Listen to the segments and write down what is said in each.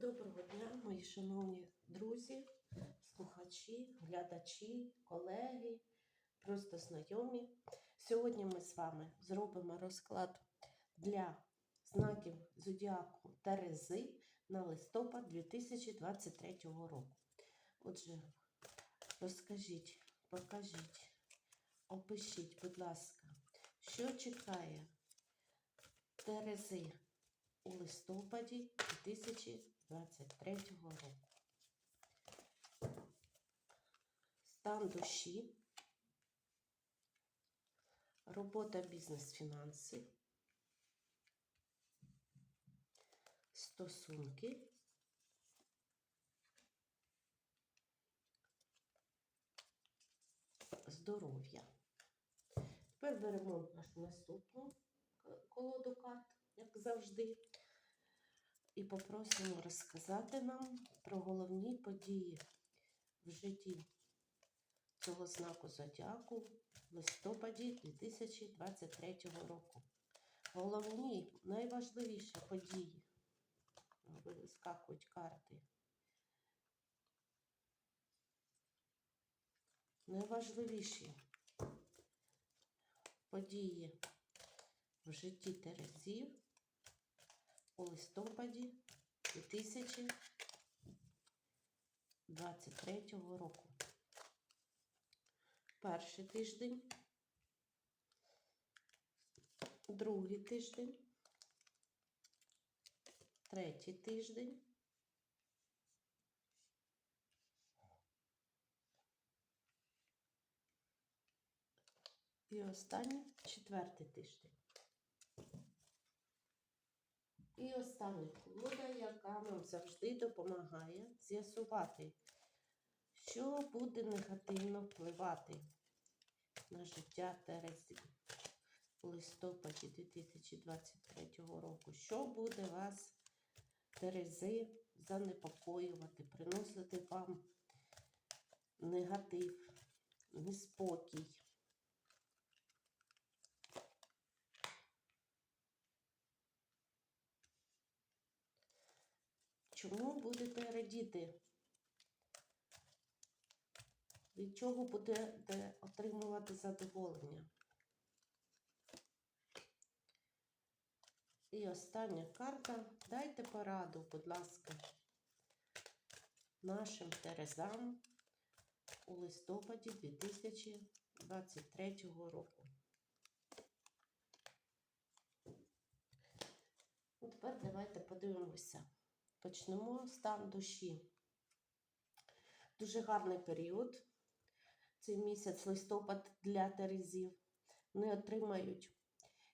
Доброго дня, мої шановні друзі, слухачі, глядачі, колеги, просто знайомі. Сьогодні ми з вами зробимо розклад для знаків Зодіаку Терези на листопад 2023 року. Отже, розкажіть, покажіть, опишіть, будь ласка, що чекає Терези у листопаді 2023 року. Стан душі, робота бізнес-фінанси, стосунки, здоров'я. Тепер беремо нашу наступну колоду карт, як завжди, і попросимо розказати нам про головні події в житті цього знаку зодіаку в листопаді 2023 року. Головні, найважливіші події. Вискакують карти. Найважливіші події в житті Терезів у листопаді 2023 року. Перший тиждень, другий тиждень, третій тиждень. І останній четвертий тиждень. І остання колода, яка нам завжди допомагає з'ясувати, що буде негативно впливати на життя Терези у листопаді 2023 року. Що буде вас, Терези, занепокоювати, приносити вам негатив, неспокій. Чому будете радіти? Від чого будете отримувати задоволення? І остання карта. Дайте пораду, будь ласка, нашим Терезам у листопаді 2023 року. Тепер давайте подивимося. Почнемо стан душі. Дуже гарний період. Цей місяць листопад для Терезів. Вони отримають,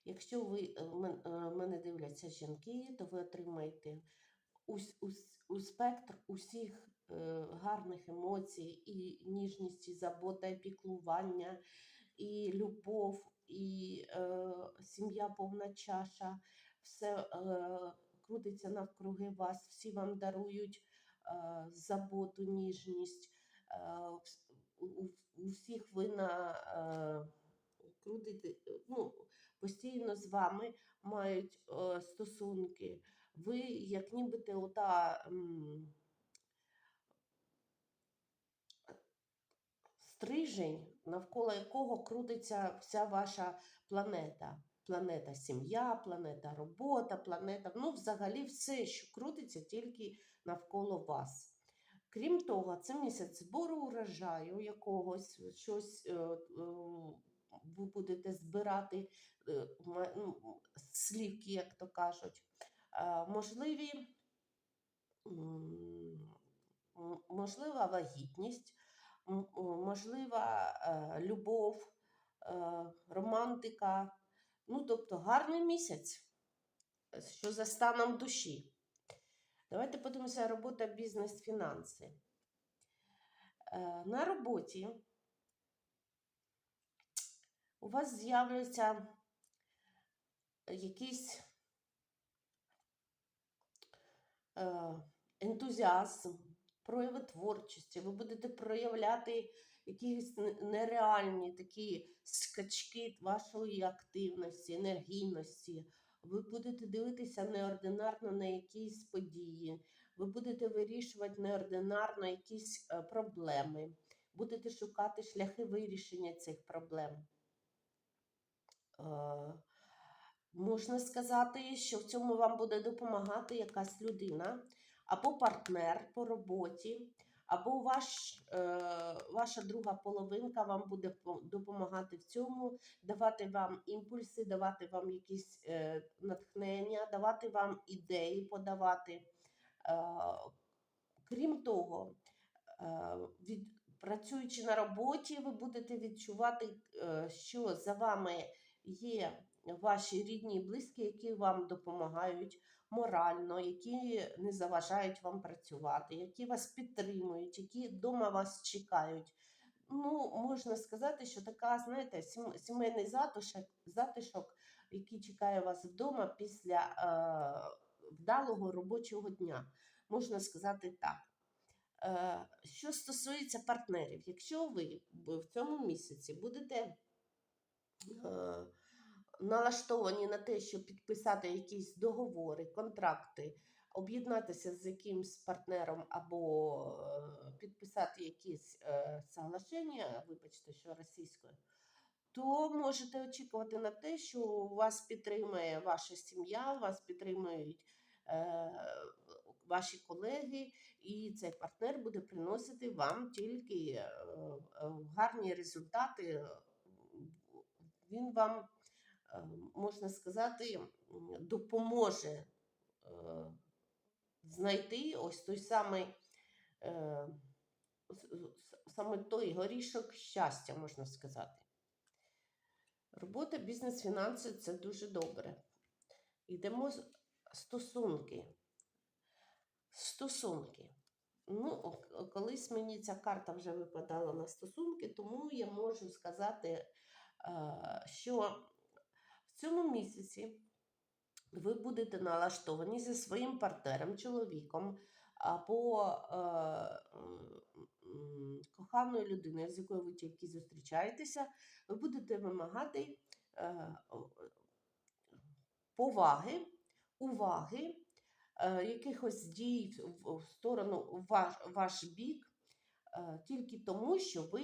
якщо ви е, е, мене дивляться жінки, то ви отримаєте ус, ус, у спектр усіх е, гарних емоцій, і ніжність, і забота, і піклування, і любов, і е, сім'я повна чаша. Все е, крутиться навкруги вас, всі вам дарують е, заботу, ніжність. Е, у, у- всіх ви на е, крутите, ну, постійно з вами мають е, стосунки. Ви як нібито ота стрижень, навколо якого крутиться вся ваша планета. Планета сім'я, планета робота, планета, ну, взагалі все, що крутиться тільки навколо вас. Крім того, це місяць збору урожаю якогось, щось е, е, ви будете збирати е, ну, слівки, як то кажуть. Можливі, можлива вагітність, можлива любов, романтика. Ну, тобто гарний місяць, е, що за станом душі. Давайте подивимося робота, бізнес, фінанси. Е, На роботі у вас з'являться якийсь е, ентузіазм, прояви творчості. Ви будете проявляти якісь нереальні такі скачки вашої активності, енергійності. Ви будете дивитися неординарно на якісь події. ви будете вирішувати неординарно якісь е, проблеми, будете шукати шляхи вирішення цих проблем. Е, Можна сказати, що в цьому вам буде допомагати якась людина або партнер по роботі, або ваш, е, ваша друга половинка вам буде допомагати в цьому, давати вам імпульси, давати вам якісь е, натхнення, давати вам ідеї, подавати. Е, крім того, від, працюючи на роботі, ви будете відчувати, що за вами є ваші рідні і близькі, які вам допомагають морально, які не заважають вам працювати, які вас підтримують, які вдома вас чекають. Ну, можна сказати, що така, знаєте, сімейний затишок, затишок, який чекає вас вдома після е, вдалого робочого дня. Можна сказати так. Е, що стосується партнерів, якщо ви в цьому місяці будете е, налаштовані на те, щоб підписати якісь договори, контракти, об'єднатися з якимсь партнером або е, підписати якісь е, соглашення, вибачте, що російською, то можете очікувати на те, що вас підтримує ваша сім'я, вас підтримують е, ваші колеги, і цей партнер буде приносити вам тільки гарні результати. Він вам, можна сказати, допоможе е, знайти ось той самий е, саме той горішок щастя, можна сказати. Робота, бізнес, фінанси це дуже добре. Йдемо з- стосунки. Стосунки. Ну, колись мені ця карта вже випадала на стосунки, тому я можу сказати, е, що в цьому місяці ви будете налаштовані зі своїм партнером, чоловіком або е, коханою людиною, з якою ви тільки зустрічаєтеся, ви будете вимагати е, поваги, уваги, е, якихось дій в, сторону ваш, ваш бік, е, тільки тому, що ви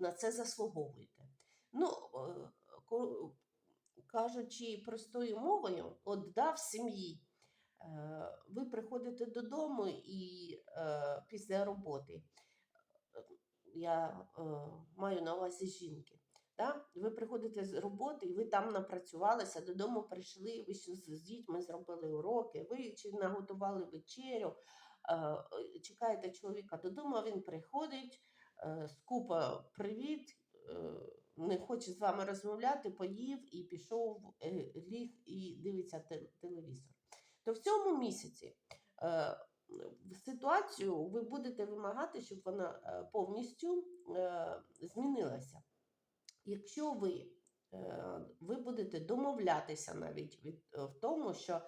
на це заслуговуєте. Ну, е, кажучи простою мовою, от да, в сім'ї. е, Ви приходите додому і е, після роботи, я е, маю на увазі жінки. Да? Ви приходите з роботи, і ви там напрацювалися, додому прийшли, ви ще з дітьми зробили уроки, ви чи наготували вечерю, е, чекаєте чоловіка додому, він приходить, е, скупа привіт, не хоче з вами розмовляти, поїв і пішов, е, ліг і дивиться телевізор. То в цьому місяці е, ситуацію ви будете вимагати, щоб вона е, повністю змінилася. Якщо ви, ви будете домовлятися навіть від, в тому, що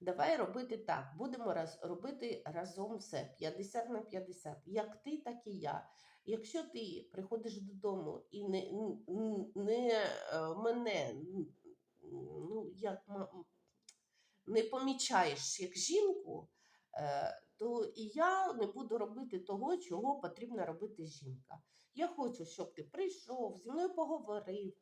давай робити так, будемо раз, робити разом все 50 на 50, як ти, так і я. Якщо ти приходиш додому і не, не е, мене ну, як, не помічаєш як жінку, е, то і я не буду робити того, чого потрібно робити жінка. Я хочу, щоб ти прийшов, зі мною поговорив,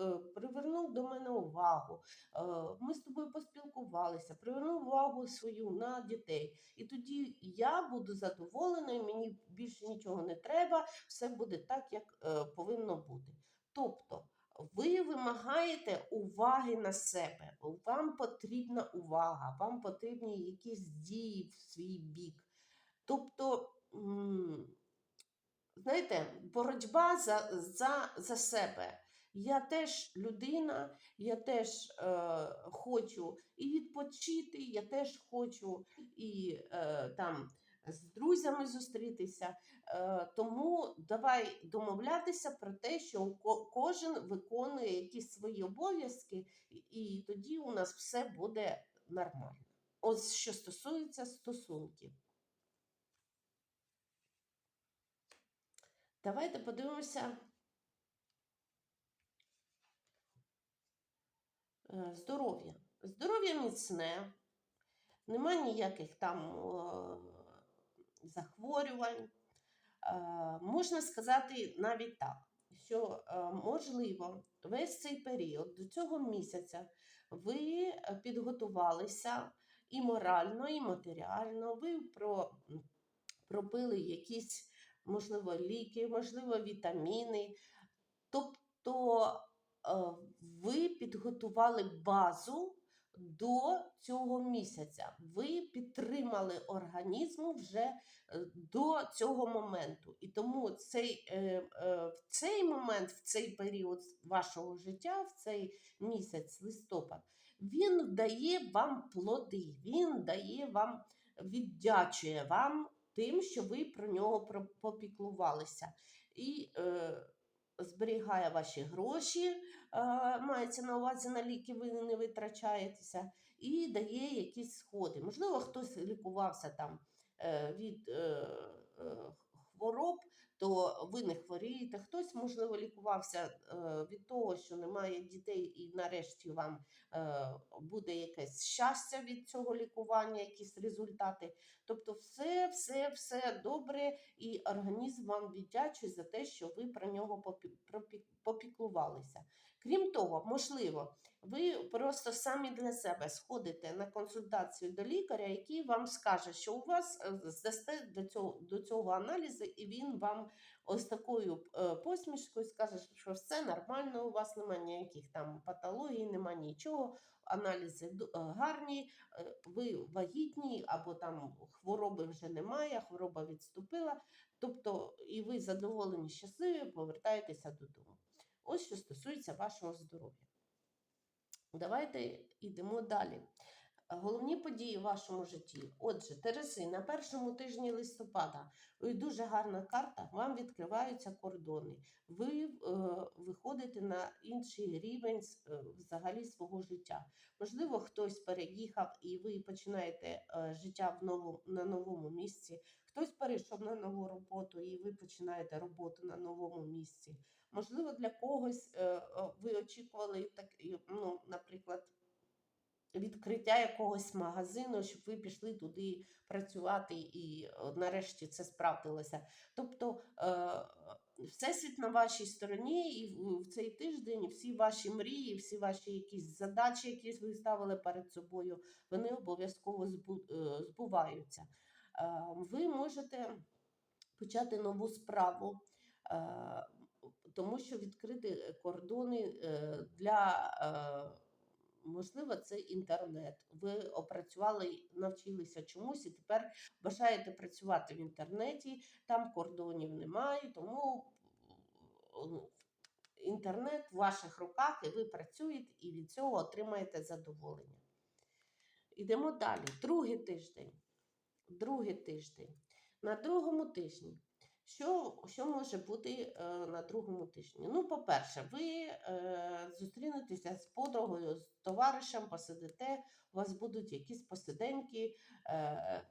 е, привернув до мене увагу. е, Ми з тобою поспілкувалися, привернув увагу свою на дітей. І тоді я буду задоволеною, мені більше нічого не треба, все буде так, як е, повинно бути. Тобто, ви вимагаєте уваги на себе. Вам потрібна увага, вам потрібні якісь дії в свій бік. Тобто, знаєте, боротьба за, за, за себе. Я теж людина, я теж е, хочу і відпочити, я теж хочу і е, там з друзями зустрітися. Е, тому давай домовлятися про те, що кожен виконує якісь свої обов'язки, і- тоді у нас все буде нормально. Ось що стосується стосунків. Давайте подивимося. Е, Здоров'я. Здоров'я міцне. Нема ніяких там захворювань. Е, можна сказати навіть так, що е, можливо весь цей період до цього місяця ви підготувалися і морально, і матеріально. Ви пропили якісь, можливо, ліки, можливо, вітаміни. Тобто е, ви підготували базу до цього місяця. Ви підтримали організм вже е, до цього моменту. І тому цей, е, в цей момент, в цей період вашого життя, в цей місяць, листопад, він дає вам плоди, він дає вам, віддячує вам тим, що ви про нього попіклувалися. І е, зберігає ваші гроші, е, мається на увазі на ліки, ви не витрачаєтеся, і дає якісь сходи. Можливо, хтось лікувався там е, від е, е, хвороб, то ви не хворієте. Хтось, можливо, лікувався е, від того, що немає дітей, і нарешті вам е, буде якесь щастя від цього лікування, якісь результати. Тобто, все, все, все добре, і організм вам віддячує за те, що ви про нього попі- попіклувалися. Крім того, можливо, ви просто самі для себе сходите на консультацію до лікаря, який вам скаже, що у вас е, здасте до цього, до цього аналізу, і він вам ось такою е, посмішкою скаже, що все нормально, у вас немає ніяких там патологій, немає нічого, аналізи е, гарні, ви вагітні, або там хвороби вже немає, хвороба відступила. Тобто, і ви задоволені, щасливі, повертаєтеся додому. Ось що стосується вашого здоров'я. Давайте йдемо далі. Головні події в вашому житті. Отже, Терези, на першому тижні листопада ой, дуже гарна карта, вам відкриваються кордони. Ви е, виходите на інший рівень е, взагалі свого життя. Можливо, хтось переїхав і ви починаєте е, життя в нову, на новому місці. Хтось перейшов на нову роботу і ви починаєте роботу на новому місці. Можливо, для когось е, е, ви очікували так, ну, наприклад, відкриття якогось магазину, щоб ви пішли туди працювати, і е, нарешті це справдилося. Тобто всесвіт на вашій стороні, і в- цей тиждень всі ваші мрії, всі ваші якісь задачі, які ви ставили перед собою, вони обов'язково збуваються. Ви можете почати нову справу. Е, Тому що відкрити кордони е, для е, можливо, це інтернет. Ви опрацювали, навчилися чомусь, і тепер бажаєте працювати в інтернеті, там кордонів немає, тому ну, інтернет в ваших руках, і ви працюєте, і від цього отримаєте задоволення. Ідемо далі. Другий тиждень. Другий тиждень. На другому тижні. Що, що може бути е, на другому тижні? Ну, по-перше, ви е, зустрінетеся з подругою, з товаришем, посидите, у вас будуть якісь посиденьки е,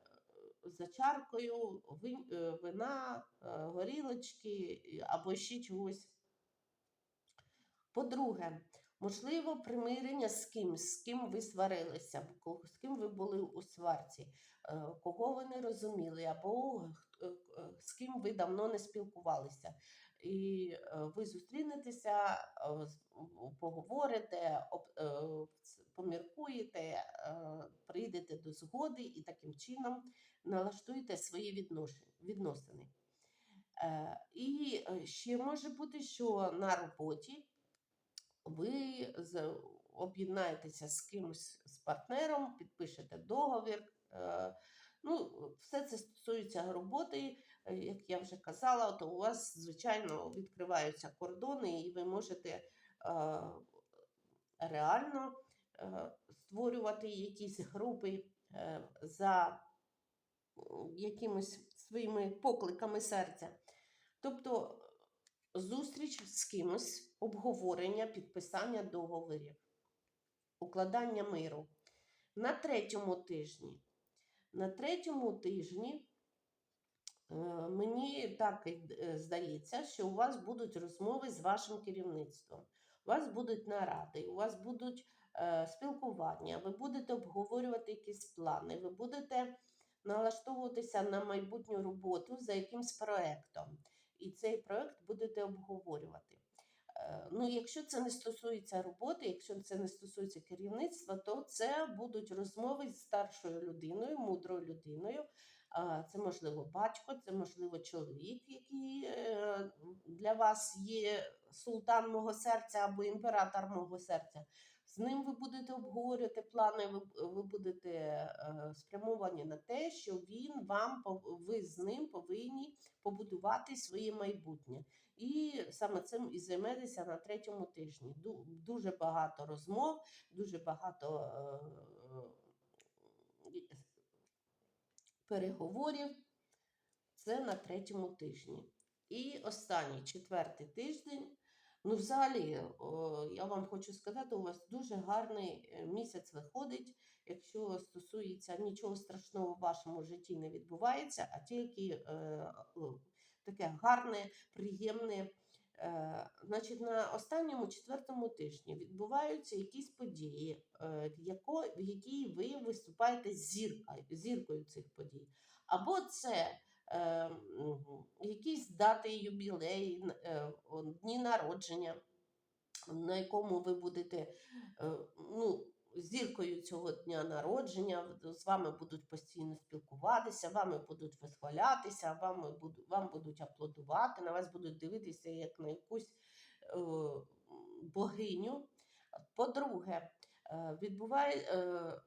за чаркою, ви- е, вина, е, горілочки або ще чогось. По-друге, можливо, примирення з кимсь, з ким ви сварилися, з ким ви були у сварці, е, кого ви не розуміли, або е, е, з ким ви давно не спілкувалися. І ви зустрінетеся, поговорите, поміркуєте, прийдете до згоди і таким чином налаштуєте свої відносини. І ще може бути, що на роботі ви об'єднаєтеся з кимось з партнером, підпишете договір. е, Ну, все це стосується роботи, е, як я вже казала, то у вас, звичайно, відкриваються кордони, і ви можете е, реально створювати якісь групи за якимись своїми покликами серця. Тобто зустріч з кимось, обговорення, підписання договорів, укладання миру. На третьому тижні. На третьому тижні е, мені так е, здається, що у вас будуть розмови з вашим керівництвом. У вас будуть наради, у вас будуть е, спілкування, ви будете обговорювати якісь плани, ви будете налаштовуватися на майбутню роботу за якимсь проектом. І цей проект будете обговорювати. Е, Ну, якщо це не стосується роботи, якщо це не стосується керівництва, то це будуть розмови з старшою людиною, мудрою людиною. Це можливо батько, це можливо чоловік, який е, для вас є султан мого серця або імператор мого серця. З ним ви будете обговорювати плани, ви, ви будете е, спрямовані на те, що він вам ви з ним повинні побудувати своє майбутнє. І саме цим і займетеся на третьому тижні. Дуже багато розмов, дуже багато е, е, переговорів. Це на третьому тижні. І останній четвертий тиждень. Ну, взагалі, я вам хочу сказати, у вас дуже гарний е, місяць виходить, якщо стосується нічого страшного в вашому житті не відбувається, а тільки е, таке гарне, приємне. Е, значить, на останньому четвертому тижні відбуваються якісь події, в, якій ви виступаєте зіркою, зіркою цих подій. Або це е, якісь дати юбілеї, е, дні народження, на якому ви будете е, ну, зіркою цього дня народження, з вами будуть постійно спілкуватися, вами будуть висхвалятися, вами буду, вам будуть аплодувати, на вас будуть дивитися як на якусь е, богиню. По-друге, е, відбуває, е,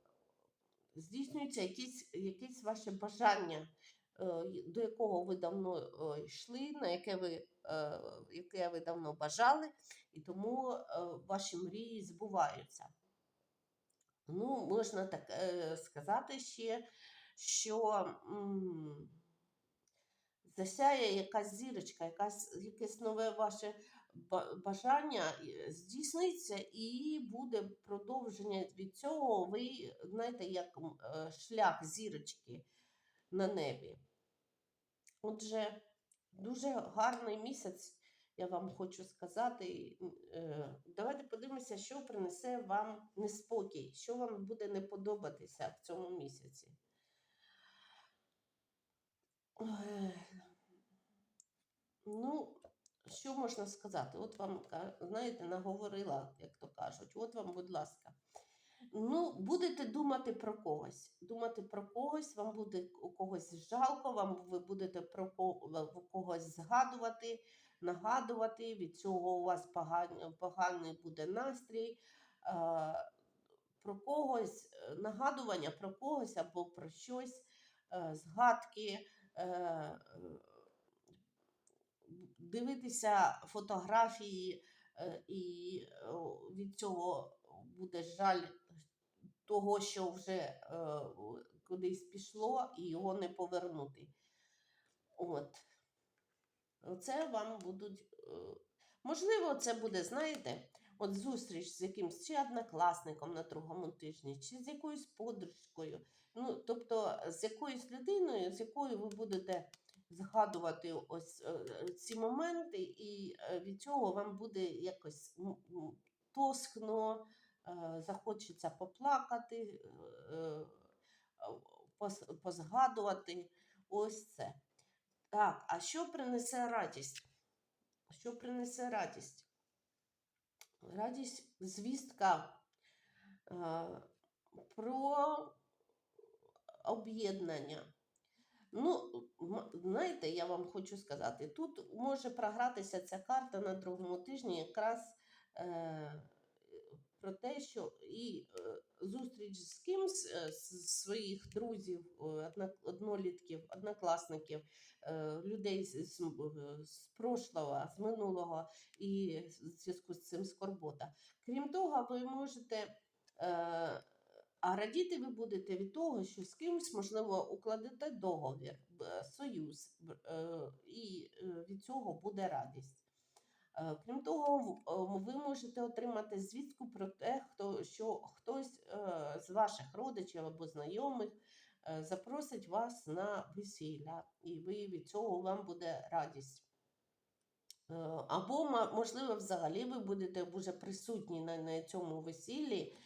здійснюється якісь, якісь ваше бажання, до якого ви давно е, йшли, на яке ви, е, яке ви давно бажали, і тому е, ваші мрії збуваються. Ну, можна так е, сказати ще, що засяє якась зірочка, якась, якесь нове ваше бажання е, здійсниться, і буде продовження від цього. Ви знаєте, як е, шлях зірочки на небі. Отже, дуже гарний місяць, я вам хочу сказати. Е, Давайте подивимося, що принесе вам неспокій, що вам буде не подобатися в цьому місяці. Ну, що можна сказати? От вам, знаєте, наговорила, як то кажуть, от вам, будь ласка. Ну, будете думати про когось. Думати про когось, вам буде у когось жалко, вам ви будете про ко- когось згадувати, нагадувати. Від цього у вас поганий, поганий буде настрій. Про когось, е, нагадування про когось або про щось, е, згадки. е, дивитися фотографії, і від цього буде жаль того, що вже е, кудись пішло, і його не повернути. От. Це вам будуть. е, Можливо, це буде, знаєте, от зустріч з якимсь чи однокласником на другому тижні, чи з якоюсь подружкою. Ну, тобто з якоюсь людиною, з якою ви будете згадувати ось е, ці моменти, і е, від цього вам буде якось тоскно, захочеться поплакати, е, е, позгадувати. Ось це. Так, а що принесе радість? Що принесе радість? Радість звістка е, про об'єднання. Ну, знаєте, я вам хочу сказати, тут може програтися ця карта на другому тижні якраз е, про те, що і е, зустріч з кимсь е, з своїх друзів, е, однолітків, однокласників, людей з, прошлого, з минулого і в зв'язку з цим скорбота. Крім того, ви можете. А радіти ви будете від того, що з кимось, можливо, укладете договір, союз, і від цього буде радість. Е, Крім того, е, ви можете отримати звістку про те, хто, що хтось е, з ваших родичів або знайомих запросить вас на весілля, і ви від цього вам буде радість. Або, можливо, взагалі ви будете вже присутні на, на цьому весіллі,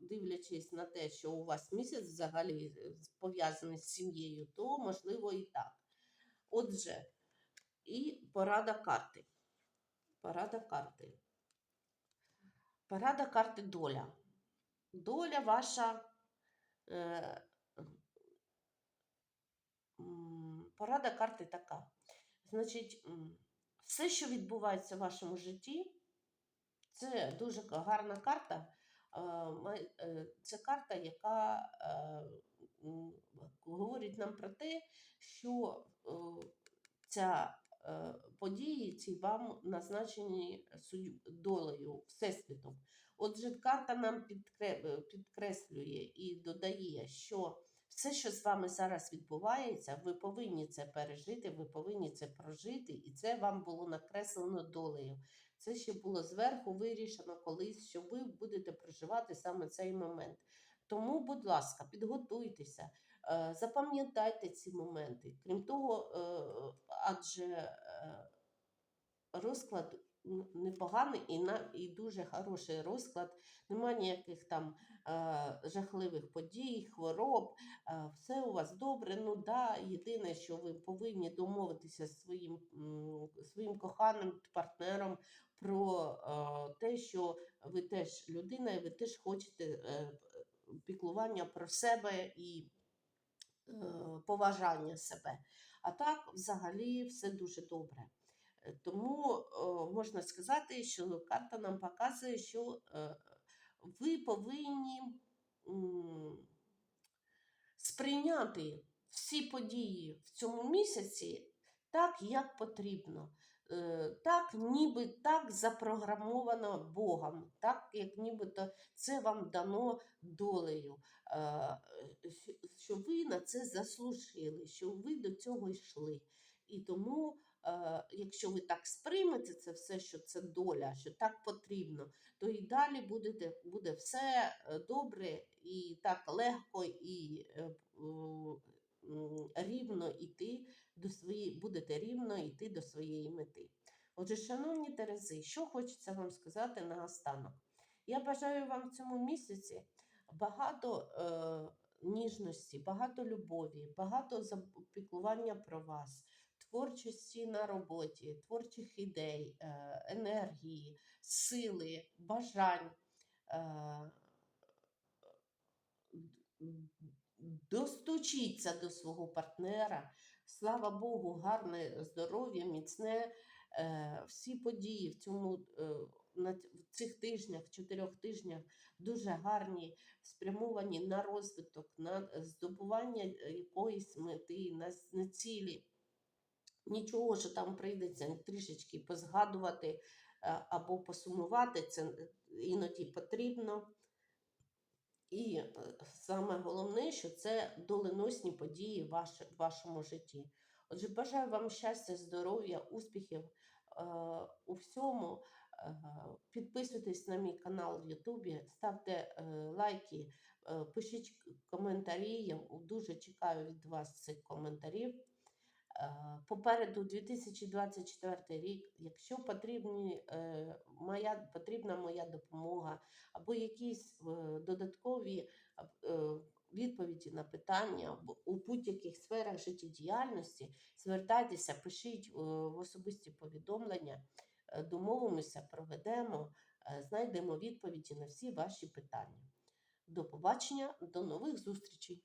дивлячись на те, що у вас місяць взагалі пов'язаний з сім'єю, то можливо і так. Отже, і порада карти. Порада карти. Порада карти доля. Доля ваша. Е, порада карти така. Значить, все, що відбувається в вашому житті, це дуже гарна карта. Е, е, Це карта, яка е, говорить нам про те, що ця події ці вам назначені долею, всесвітом. Отже, карта нам е, підкреслює і додає, що все, що з вами зараз відбувається, ви повинні це пережити, ви повинні це прожити, і це вам було накреслено долею. Це ще було зверху вирішено колись, що ви будете проживати саме цей момент. Тому, будь ласка, підготуйтеся, е, запам'ятайте ці моменти. Крім того, е, адже е, розклад непоганий і, на, і дуже хороший розклад. Нема ніяких там е, жахливих подій, хвороб. Е, все у вас добре. Ну да, єдине, що ви повинні домовитися зі своїм, своїм коханим партнером про е, те, що ви теж людина, і ви теж хочете е, піклування про себе і е, поважання себе. А так, взагалі, все дуже добре. Е, Тому можна сказати, що карта нам показує, що е, ви повинні сприйняти всі події в цьому місяці так, як потрібно. Е, Так, ніби так запрограмовано Богом, так як нібито це вам дано долею, е, що ви на це заслужили, що ви до цього йшли. І тому, е, якщо ви так сприймете це все, що це доля, що так потрібно, то і далі будете, буде все е, добре і так легко і е, рівно йти до своєї, будете рівно йти до своєї мети. Отже, шановні Терези, що хочеться вам сказати наостанок? Я бажаю вам в цьому місяці багато е, ніжності, багато любові, багато запіклування про вас, творчості на роботі, творчих ідей, е, енергії, сили, бажань. Е, достучіться до свого партнера. Слава Богу, гарне здоров'я, міцне. Е, всі події в цьому е, на в цих тижнях, чотирьох тижнях дуже гарні, спрямовані на розвиток, на здобування якоїсь мети, на, на цілі. Нічого, що там прийдеться трішечки позгадувати е, або посумувати, це іноді потрібно. І е, саме головне, що це доленосні події в, ваш, вашому житті. Отже, бажаю вам щастя, здоров'я, успіхів е, у всьому. Е, підписуйтесь на мій канал в Ютубі, ставте лайки, пишіть коментарі. Я дуже чекаю від вас цих коментарів. Е, Попереду 2024 рік. Якщо потрібні, е, моя, потрібна моя допомога або якісь е, додаткові відповіді на питання у будь-яких сферах життєдіяльності, звертайтеся, пишіть в особисті повідомлення, домовимося, проведемо, знайдемо відповіді на всі ваші питання. До побачення, до нових зустрічей!